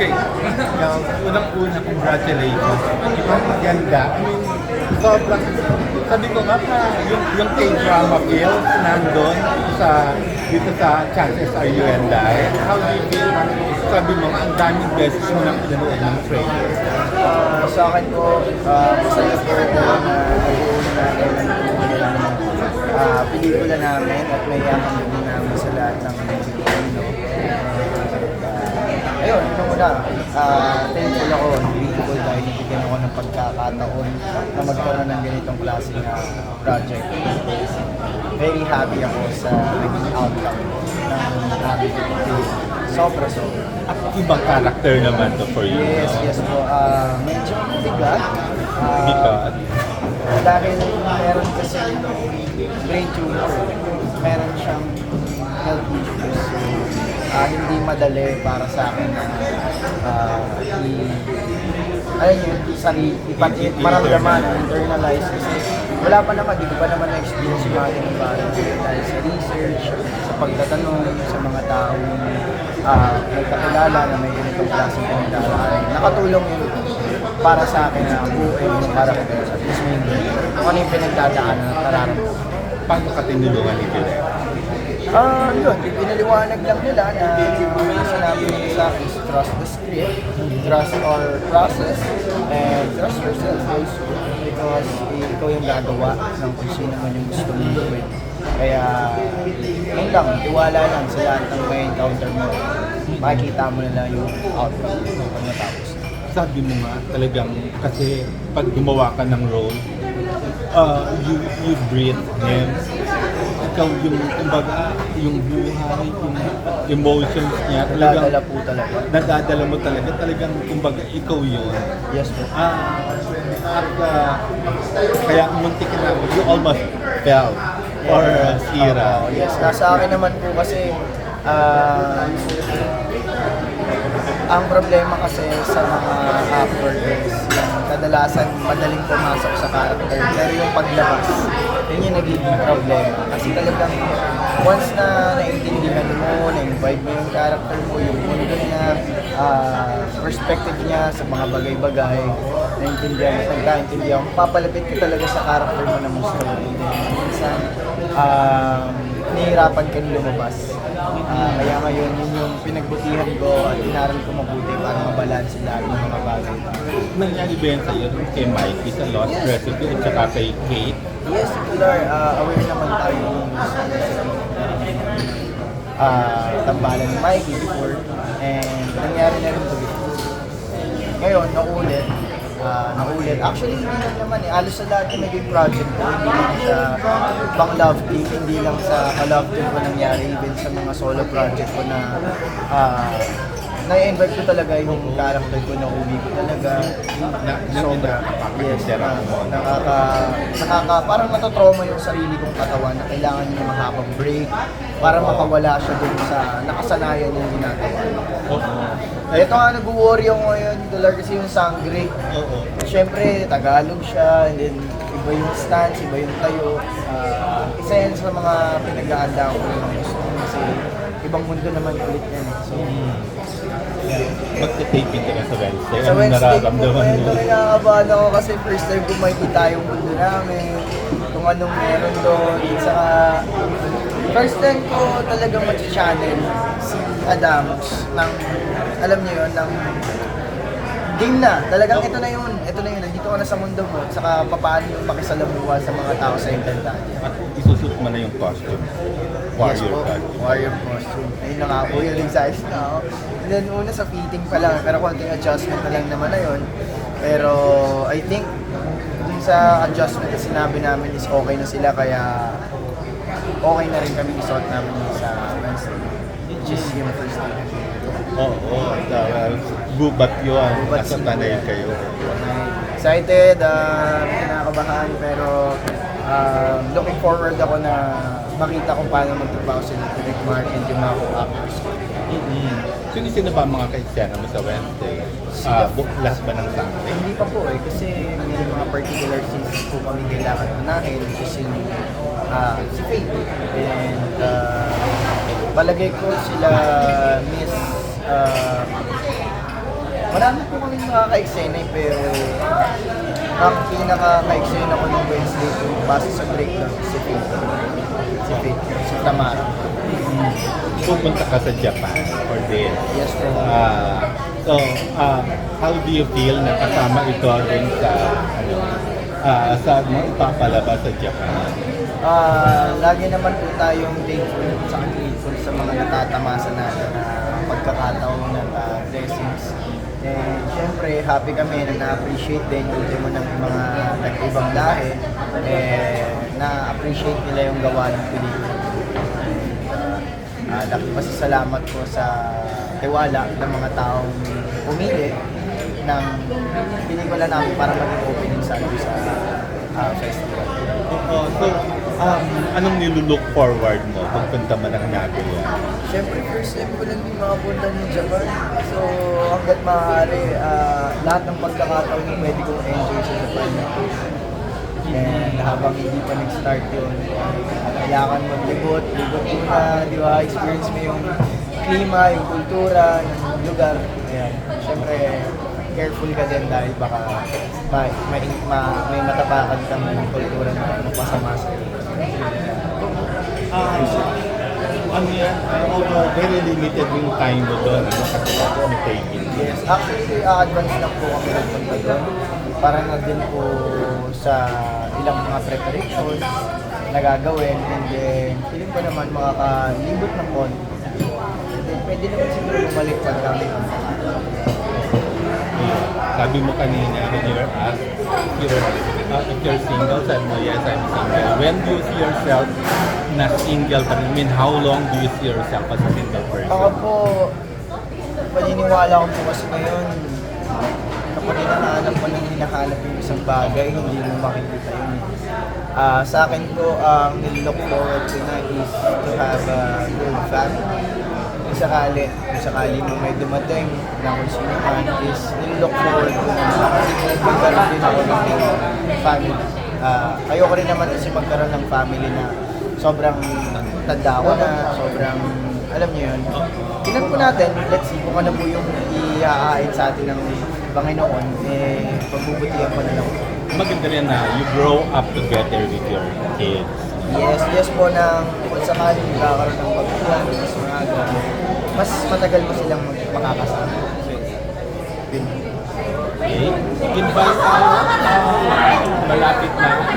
Okay. Yung unang-una, congratulations. Ibang maganda. I mean, sobrang, sabi ko nga pa, yung, yung K-drama feels nandun sa, dito sa Chances Are You and I. How do you feel? Sabi mo, ang daming beses mo nang pinanood ng trailer. Ah, sa akin po, uh, masaya po ako na nag-uuna natin ng ah, pelikula namin at may yaman din namin sa lahat ng Pilipino. Uh, ayun, muna, uh, thankful ako, grateful dahil nabigyan ako ng pagkakataon na magkaroon ng ganitong klase na project. Very happy ako sa naging outcome ng pelikula. Sobra, sobra. At ibang character naman to for you. Yes, no? yes po. Ah, medyo bigat. Ah, Because, dahil meron kasi brain tumor. Meron siyang health issues. Ah, hindi madali para sa akin na ah, i ayun yun, sarili, ipat, maramdaman, internalize kasi wala pa naman, di ko pa naman na-experience yung mga ganun dahil sa research, sa pagtatanong sa mga taong uh, nagkakilala na may ganitong klaseng pinagdaraanan. Nakatulong yun para sa akin na buuin yung at least may kung ano yung pinagdadaanan at nararamdaman. paano ka tinulungan ni? Ah, yun, pinaliwanag lang nila na yung sinabi nila sa akin is trust the script, trust our process, and trust yourself also. Because ikaw yung gagawa ng kung sino man yung gusto mong gawin. Kaya, yun lang, tiwala lang sa lahat ng may encounter mo. Makikita mo na lang yung outcome pag natapos. sabi mo nga talagang kasi pag gumawa ka ng role uh, you you breathe him ikaw yung kumbaga yung buhay yung emotions niya talagang Nadadala po talaga. nadadala mo talaga. Talagang kumbaga ikaw yun. Yes po. ah at uh, kaya muntik na. You almost fell or uh, sira Oo, yes, nasa akin naman po kasi ah, ang problema kasi sa mga is yung kadalasan madaling pumasok sa character pero yung paglabas yun yung nagiging problema kasi talagang once na naintindihan mo, na-invite mo yung character mo, yung mundo niya, ah, perspective niya sa mga bagay-bagay, naintindihan mo, nagkaintindihan mo, papalapit ka talaga sa character mo na gusto mo. Minsan, um, nahihirapan ka lumabas. Ah, kaya ngayon, yun yung pinagbutihan ko at inaral ko mabuti para mabalanse lahat ng mga bagay. nangyari ba yan sa'yo kay Mikey sa Lost Recipe at saka kay Kate Yes, Pilar, uh, aware naman tayo uh, tambalan ni Mikey before and nangyari na rin ito before. Ngayon, naulit. Uh, naulit. Actually, hindi lang naman eh. Alos sa lahat yung naging project ko, hindi lang sa pang love team, hindi lang sa ka-love team ko nangyari, even sa mga solo project ko na uh, na-invite ko talaga yung character ko na uwi ko talaga. na, Sobra. Yes, na, na, nakaka, nakaka, parang natotrauma yung sarili kong katawan na kailangan niya makapag-break para makawala siya dun sa nakasanayan yung ginagawa. Oo. Ito nga nag-worry ako ngayon, Dolar, kasi yung sangre. Oo. Siyempre, Tagalog siya, and then iba yung stance, iba yung tayo. Ah, isa yan sa mga pinag-aanda ko ng gusto ko kasi ibang mundo naman ulit yan. eh. So, Magta-taping ka na sa Wednesday. Sa Anong Wednesday po, nararamdaman mo? ito nakakabahan ako kasi first time ko makikita yung mundo namin, kung anong meron doon, saka first time ko talaga mag-channel si Adams ng, alam niyo yun, ng game na. Talagang ito na yun, ito na yun, nandito ka na sa mundo mo, saka paano yung makisalamuha sa mga tao sa Encantadia. At isusut mo na yung costume. Warrior po. ka. Warrior costume. Ayun na nga po, yun yung size na ako. And then una sa fitting pa lang, pero konting adjustment na lang naman na yun. Pero I think dun sa adjustment na sinabi namin is okay na sila kaya okay na rin kami isuot namin sa Wednesday. Yung first day. Oo, oh, uh, gubat yun. Gubat Nasa tanay kayo. Excited, uh, kinakabahan, pero um, looking forward ako na makita kung paano magtrabaho sila Rick Martin, yung mga co-actors. Mm-hmm. Sino-sino ba ang mga ka-eksena mo sa Wednesday? Ah, book last ba ng Sunday? Hindi pa po eh, kasi may mga particular scenes po kami kailangan unahin, which is yung ah, si Faith. And uh, palagay ko sila Miss uh, Marami po kami makaka-eksena eh, pero ang pinaka-eksena ko ng Wednesday po base sa break lang si Faith. Si Faith, si Tamara. Pupunta ka sa Japan for this. Yes po. Ah, so, um, how do you feel na kasama ito rin sa, ano, ah, sa mga ipapalabas sa Japan? Ah, lagi naman po tayong thankful sa grateful sa mga natatamasa natin na pagkakataon at ah, blessings. And syempre, happy kami na na-appreciate din yung mo ng mga nag-ibang lahi. Eh, na-appreciate nila yung gawa ng pelikula. Ah, laki pasasalamat po sa tiwala ng mga taong pumili ng pelikula namin para maging opening sa sa ah, festival. Oo, so, um, anong nilulook forward mo pagpunta mo ng Nagoya? Siyempre, first time ko lang din makapunta ng Japan. So, hanggat maaari, ah, lahat ng pagkakataon yung pwede kong enjoy sa Japan. And habang hindi pa nag-start yun, kailangan maglibot, libot muna, di ba? Experience mo yung klima, yung kultura, yung lugar. Ayan. Siyempre, careful ka din dahil baka may, may, ma, may matapakan kang kultura na masama sa iyo. Ah, ano yan? Ah, although very limited yung time mo doon, ano, kasi ako taking. Yes, actually, advance lang po kami nagpunta doon. Para na din po sa ilang mga preparations na gagawin and then feeling ko naman makakalibot ng konti. Pwede naman siguro bumalik pag kami. Sabi mo kanina, when you're asked if you're, uh, if you're single, sabi mo, yes, I'm single. When do you see yourself na single pa rin? I mean, how long do you see yourself as a single person? Ako po, paniniwala ko po kasi ngayon, kapag hinahanap mo ng hinahanap yung isang bagay, hindi mo makikita yun. Ah, sa akin po, ang nilook forward ko na is to have a good family. Kung sakali, kung sakali mo may dumating na kung sino man is nilook forward ko na magkaroon din ako ng family. Ah, ayoko rin naman kasi magkaroon ng family na sobrang tanda ko na, sobrang, alam niyo yun. Tingnan po natin, let's see kung ano po yung iahain sa atin ng Panginoon, eh, pagbubutihan ko na lang. Maganda rin na you grow up together with your kids. Yes, yes po na kung sakaling magkakaroon ng pagkuhan, mas maaga, mas matagal mo silang makakasama. So, yun. Okay? Invite. Ah, malapit na.